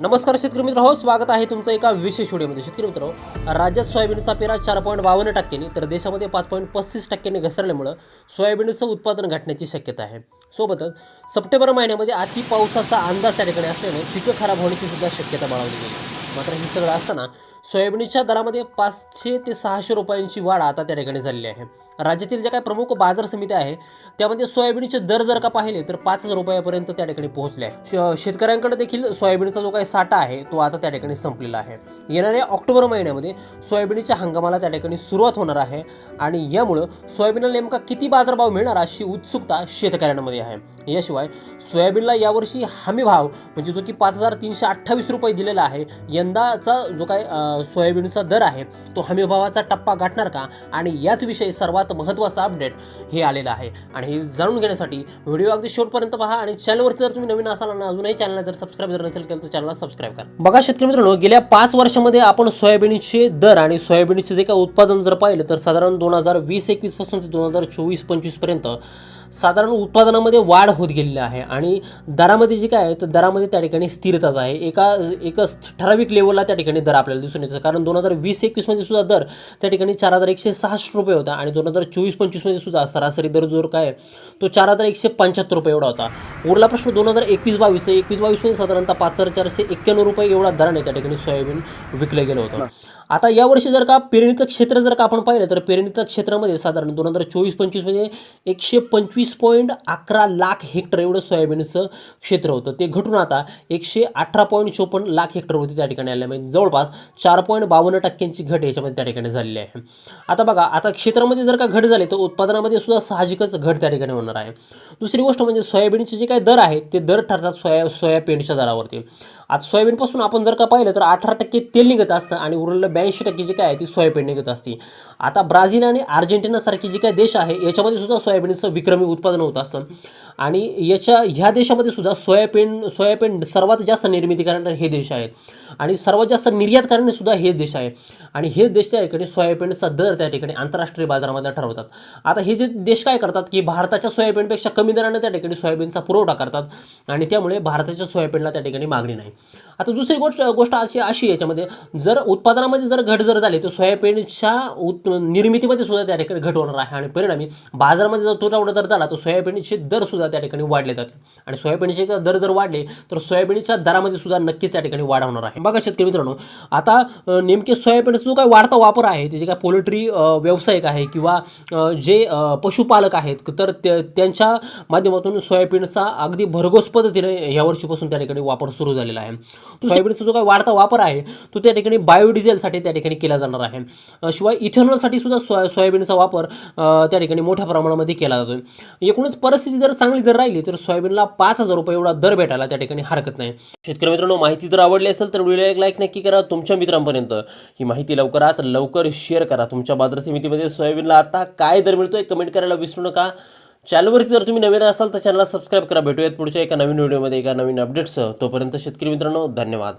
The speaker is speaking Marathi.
नमस्कार शेतकरी मित्र हो स्वागत आहे तुमचं एका विशेष व्हिडिओमध्ये. शेतकरी मित्र हो, राज्यात सोयाबीनचा पेरा चार पॉईंट बावन्न टक्क्यांनी तर देशामध्ये पाच पॉईंट पस्तीस टक्क्यांनी घसरल्यामुळं सोयाबीनचं उत्पादन घटण्याची शक्यता आहे. सोबतच सप्टेंबर महिन्यामध्ये अति पावसाचा अंदाज त्या ठिकाणी असल्याने पिकं खराब होण्याची सुद्धा शक्यता बाळगली गेली. मात्र हे सगळं असताना सोयाबीनच्या दरामध्ये पाचशे ते सहाशे रुपयांची वाढ आता त्या ठिकाणी झालेली आहे. राज्यातील ज्या काही प्रमुख बाजार समित्या आहे त्यामध्ये सोयाबीनचे दर जर का पाहिले तर पाच हजार रुपयापर्यंत त्या ठिकाणी पोहोचले आहे. श- शेतकऱ्यांकडे देखील सोयाबीनचा जो काही साठा आहे तो आता त्या ठिकाणी संपलेला आहे. येणाऱ्या ऑक्टोबर महिन्यामध्ये सोयाबीनच्या हंगामाला त्या ठिकाणी सुरुवात होणार आहे आणि यामुळं सोयाबीनला नेमका किती बाजारभाव मिळणार अशी उत्सुकता शेतकऱ्यांमध्ये आहे. याशिवाय सोयाबीनला यावर्षी हमी भाव म्हणजे जो की पाच हजार तीनशे अठ्ठावीस रुपये दिलेला आहे यंदाचा जो काय सोयाबीनचा दर आहे तो हमीभावाचा टप्पा गाठणार का? आणि याच विषयी सर्वात महत्त्वाचा अपडेट हे आलेलं आहे. आणि हे जाणून घेण्यासाठी व्हिडिओ अगदी शेवटपर्यंत पहा आणि चॅनलवरती जर तुम्ही नवीन असाल आणि अजूनही चॅनलला जर सबस्क्राईब जर नसेल केलं तर चॅनलला सबस्क्राईब करा. बघा शेतकरी मित्रांनो गेल्या पाच वर्षामध्ये आपण सोयाबीनचे दर आणि सोयाबीनचे जे काही उत्पादन जर पाहिलं तर साधारण दोन हजार वीस एकवीसपासून ते दोन हजार चोवीस पंचवीसपर्यंत साधारण उत्पादनामध्ये वाढ होत गेलेली आहे. आणि दरामध्ये जे काय आहे तर दरामध्ये त्या ठिकाणी स्थिरताच आहे. एका एका ठराविक लेवलला त्या ठिकाणी दर आपल्याला दिसून येतं कारण दोन हजार वीस एकवीसमध्ये सुद्धा दर त्या ठिकाणी चार हजार एकशे सहासष्ट रुपये होता आणि दोन हजार चोवीस पंचवीसमध्ये सुद्धा सरासरी दर जो काय तो चार हजार एकशे पंच्याहत्तर रुपये एवढा होता. उरला प्रश्न दोन हजार एकवीस बावीस एकवीस बावीसमध्ये साधारणतः पाच हजार चारशे एक्क्याण्णव रुपये एवढा दराने त्या ठिकाणी सोयाबीन विकलं गेलं होतं. आता यावर्षी जर का पेरणीचं क्षेत्र जर का आपण पाहिलं तर पेरणीच्या क्षेत्रामध्ये साधारण दोन हजार चोवीस पंचवीसमध्ये म्हणजे एकशे पंचवीस पॉईंट अकरा लाख हेक्टर एवढं सोयाबीनचं क्षेत्र होतं. ते घटून आता एकशे अठरा पॉईंट चोपन्न लाख हेक्टर होती त्या ठिकाणी आले म्हणजे जवळपास चार पॉईंट बावन्न टक्क्यांची घट याच्यामध्ये त्या ठिकाणी झालेली आहे. आता बघा आता क्षेत्रामध्ये जर का घट झाली तर उत्पादनामध्ये सुद्धा साहजिकच घट त्या ठिकाणी होणार आहे. दुसरी गोष्ट म्हणजे सोयाबीनचे जे काही दर आहेत ते दर ठरतात सोया सोयाबीनच्या दरावरती. आता सोयाबीनपासून आपण जर का पाहिलं तर अठरा टक्के तेल निघत असतं आणि उरलेलं ब्याऐंशी टक्के जे काय आहे ती सोयाबीन निघत असते. आता ब्राझील आणि अर्जेंटिनासारखे जे काय देश आहे याच्यामध्ये सुद्धा सोयाबीनचं विक्रमी उत्पादन होत असतं. आणि याच्या ह्या देशामध्ये सुद्धा सोयाबीन सोयाबीन सर्वात जास्त निर्मिती करणारे हे देश आहेत. आणि सर्वात जास्त निर्यात करणारे सुद्धा हे देश आहे आणि हे देश त्या ठिकाणी सोयाबीनचा दर त्या ठिकाणी आंतरराष्ट्रीय बाजारामध्ये ठरवतात. आता हे जे देश काय करतात की भारताच्या सोयाबीनपेक्षा कमी दराने त्या ठिकाणी सोयाबीनचा पुरवठा करतात आणि त्यामुळे भारताच्या सोयाबीनला त्या ठिकाणी मागणी नाही. आता दुसरी गोष्ट गोष्ट अशी अशी याच्यामध्ये जर उत्पादनामध्ये जर घट जर झाली तर सोयाबीनच्या उत् निर्मितीमध्ये सुद्धा त्या ठिकाणी घट होणार आहे. आणि परिणामी बाजारामध्ये जर तुटवडा जर झाला तर सोयाबीनचे दर सुद्धा त्या ठिकाणी वाढले जातात आणि सोयाबीनचे दर जर वाढले तर सोयाबीनच्या दरामध्ये सुद्धा नक्कीच त्या ठिकाणी वाढ होणार आहे. बघा शेतकरी मित्रांनो आता नेमके सोयाबीनचा जो काही वाढता वापर आहे ते जे काय पोल्ट्री व्यावसायिक आहे किंवा जे पशुपालक आहेत तर त्या- त्यांच्या माध्यमातून सोयाबीनचा अगदी भरघोस पद्धतीने या वर्षीपासून त्या ठिकाणी वापर सुरू झालेला आहे. सोयाबीनचा जो काही वाढता वापर आहे तो त्या ठिकाणी बायोडिझेलसाठी त्या ठिकाणी केला जाणार आहे. शिवाय इथेनॉलसाठी सुद्धा सोया सोयाबीनचा वापर त्या ठिकाणी मोठ्या प्रमाणामध्ये केला जातो एकूणच परिस्थिती जर चांगली जर राहिली तर सोयाबीनला पाच हजार रुपये एवढा दर भेटायला त्या ठिकाणी हरकत नाही. शेतकरी मित्रांनो माहिती जर आवडली असेल तर व्हिडिओला एक लाईक नक्की करा. तुमच्या मित्रांपर्यंत ही माहिती लवकरात लवकर शेअर करा. तुमच्या बाजार समितीमध्ये सोयाबीनला आता काय दर मिळतोय कमेंट करायला विसरू नका. चॅनलवरती जर तुम्ही नवीन असाल तर चॅनलला सबस्क्राईब करा. भेटूयात पुढच्या एका नवीन व्हिडिओमध्ये एका नवीन अपडेट्ससह तोपर्यंत शेतकरी मित्रांनो धन्यवाद.